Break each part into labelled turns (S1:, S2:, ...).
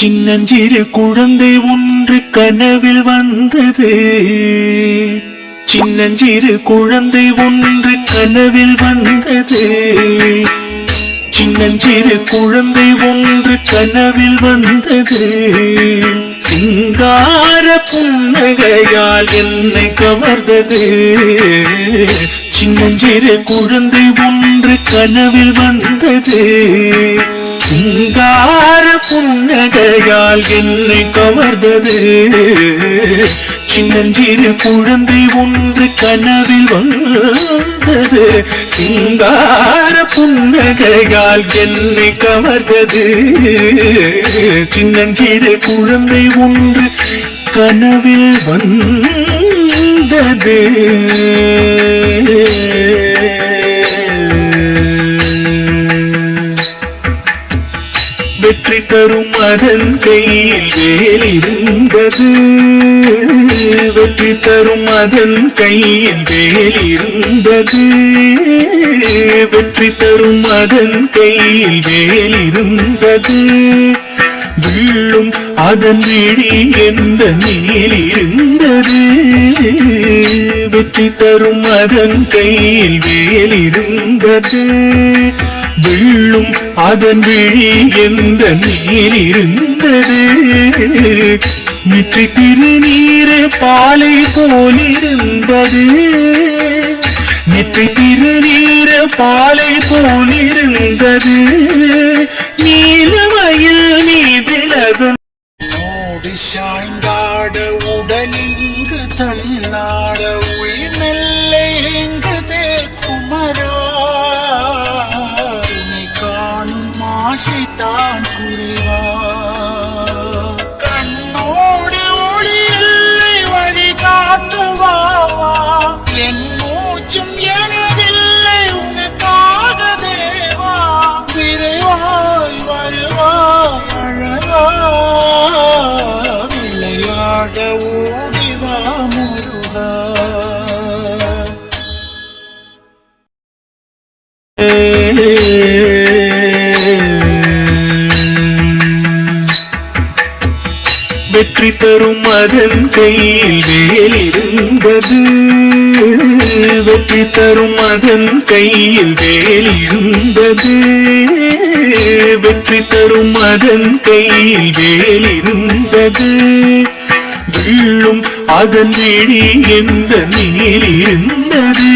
S1: சின்னஞ்சிறு குழந்தை ஒன்று கனவில் வந்தது. சின்னஞ்சிறு குழந்தை ஒன்று கனவில் வந்தது. சின்னஞ்சிறு குழந்தை ஒன்று கனவில் வந்தது. சிங்கார புன்னகையால் என்னை கவர்ந்தது. சின்னஞ்சிறு குழந்தை ஒன்று கனவில் வந்தது. சிங்கார புன்னகையால் என்னை கவர்ந்தது. சின்னஞ்சிறு குழந்தை ஒன்று கனவில் வந்தது. சிங்கார புன்னகையால் என்னை கவர்ந்தது. சின்னஞ்சிறு குழந்தை ஒன்று கனவில் வந்தது. தரும் அதன் கையில் வேல் இருந்தது. வெற்றி தரும் அதன் கையில் வேல் இருந்தது. வெற்றி தரும் அதன் கையில் வேல் இருந்தது. வில்லும் அதன் விழி எந்த நீல் இருந்தது. வெற்றி தரும் அதன் கையில் வேல் இருந்தது அதன் விழி எந்த நீரிருந்தது? இருந்தது திருநீர் பாலை போலிருந்தது. நெற்றி திருநீர் பாலை போலிருந்தது. கையில் இருந்தது. வெற்றி தரும் அதன் கையில் வேல் இருந்தது. வெற்றி தரும் அதன் கையில் வேல் இருந்தது. வில்லும் அதன் விழி எந்த நீர் இருந்தது.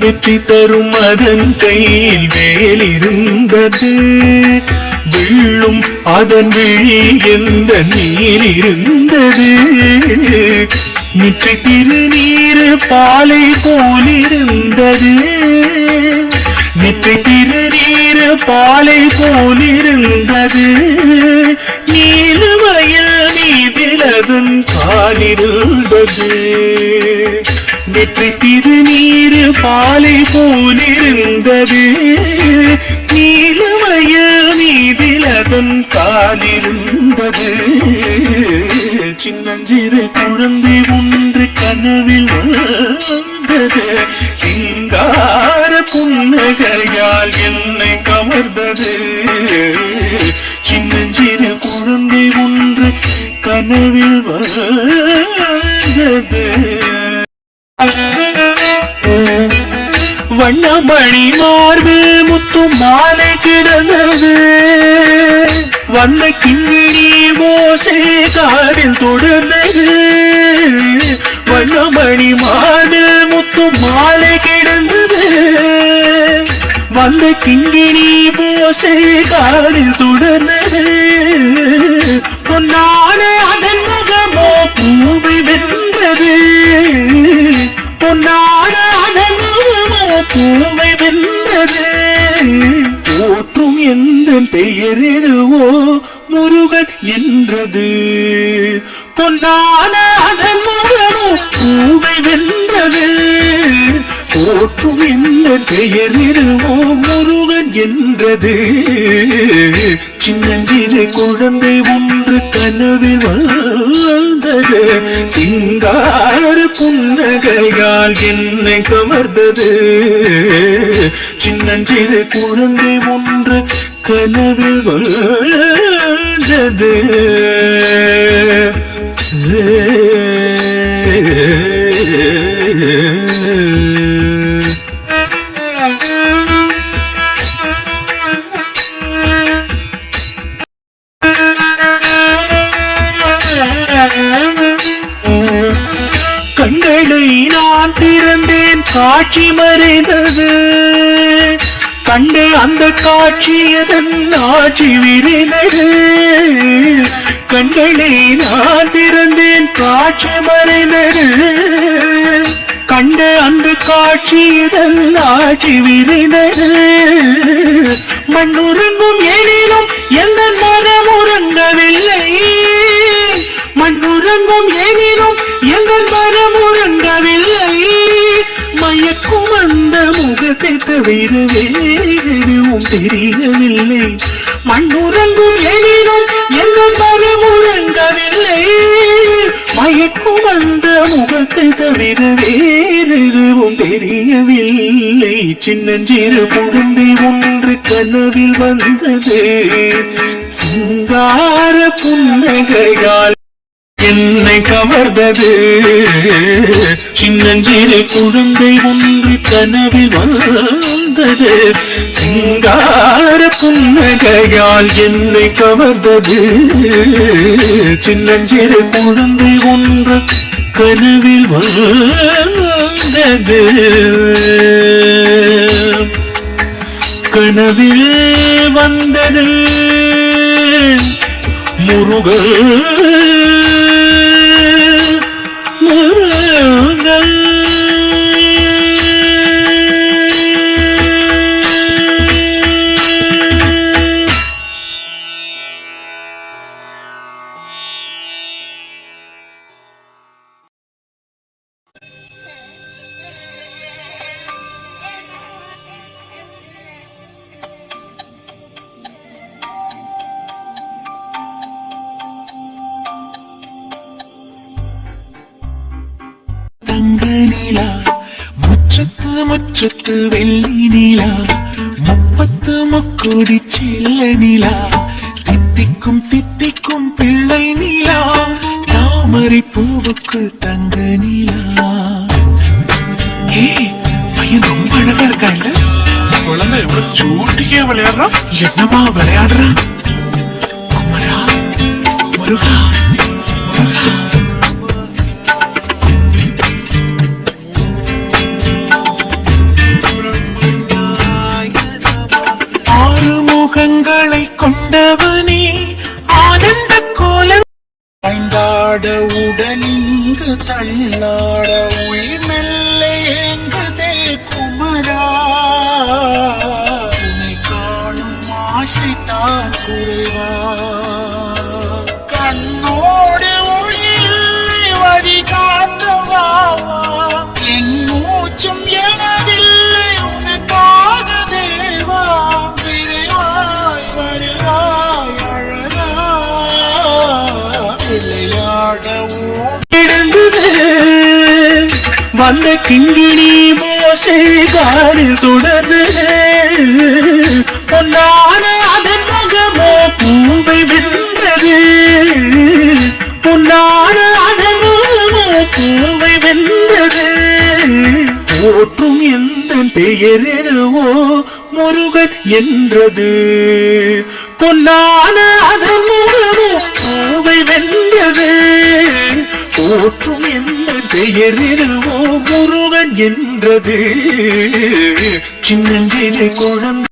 S1: வெற்றி தரும் அதன் கையில் வேல் இருந்தது அதன் விழி எந்த நீர் இருந்தது? நிற்றி திருநீர் பாலை போலிருந்தது. நெற்றி திருநீர் பாலை போலிருந்தது. நீலமயில் நீதிலதன் காலிருந்தது. நெற்றி திருநீர் பாலை போலிருந்தது. காலிருந்தது சின்னஞ்சிறு குழந்தை ஒன்று கனவில் வந்தது. சிங்கார புன்னகையால் என்னை கவர்ந்தது. சின்னஞ்சிறு குழந்தை ஒன்று கனவில் வந்தது. வண்ணமணி மார்பு முத்து மாலை கிடந்தது. வந்த கிண்ணினி மோசை காதில் தொடர்ந்தது வண்ணமணி மார்பில் முத்து மாலை கிடந்தது. வந்த கிங்கிணி மோசை காதில் தொடர்ந்தது பொன்னான போற்றும் எந்த பெயர் எதுவோ முருகன் என்றது. சின்னஞ்சிறு குழந்தை ஒன்று கனவில் வாழ்ந்தது சிங்கார புன்னகையால் என்னை கவர்ந்தது. சின்னஞ்சிறு குழந்தை ஒன்று கனவில் வாழ்ந்தது வந்தது கண்களை நான் திறந்தேன் காட்சி மறைந்தது. கண்ட அந்த காட்சியதன் ஆட்சி விரிந்தது? கண்களை நான் திறந்தேன் காட்சி மறைந்தது. கண்ட அந்த காட்சியதன் ஆட்சி விரிந்தது மண்ணுறங்கும் எனினும் எந்த மரம் உறங்கவில்லை மண்ணுறங்கும் எனினும் எந்த மரம் உறங்கவில்லை மயக்கும் அந்த முகத்தை தவிர வேறும் தெரியவில்லை. மண்ணுறங்கும் எனினும் எந்த மரம் முகத்தை தவிர வேறெதுவும் தெரியவில்லை. சின்னஞ்சிறு குடும்பி ஒன்று கனவில் வந்தது. சிங்கார புன்னகையால் என்னை கவர்ந்தது. சின்னஞ்சிறு குழந்தை ஒன்று கனவில் வந்தது. சிங்கார புன்னகையால் என்னை கவர்ந்தது. சின்னஞ்சிறு குழந்தை ஒன்று கனவில் வந்தது. கனவில் வந்தது. முருகன் முற்றத்து வெள்ளி நிலா முப்பத்து முக்கோடி செல்ல நிலா தித்திக்கும் தித்திக்கும் பிள்ளை நிலா தாமரை பூவுக்குள் தங்க நிலா. ஏய், பையன் ரொம்ப அழகா இருக்காங்க
S2: குழந்தை எவ்வளவு சூட்டிக்கே விளையாடுறான்.
S1: என்னமா விளையாடுறான்? குமரா முருகா.
S3: தள்ளாட உடனிங்கு தள்ளாட உயிர் மெல்ல எங்குதே குமரா. உன்னை காணும் ஆசை தான்
S1: குறை. அந்த கிங்கிணி மோசை காரில் தொடர்ந்து. பொன்னான அதன் முகமோ பூவை வென்றது. பொன்னான அதன் முகமோ பூவை வென்றது. போற்றும் எந்த பெயர் முருகன் என்றது. பொன்னான அதன் முகமோ பூவை வென்றது. போற்றும் எந்த பெயர் முருகன் என்றது. சின்னஞ்சிறு குழந்தை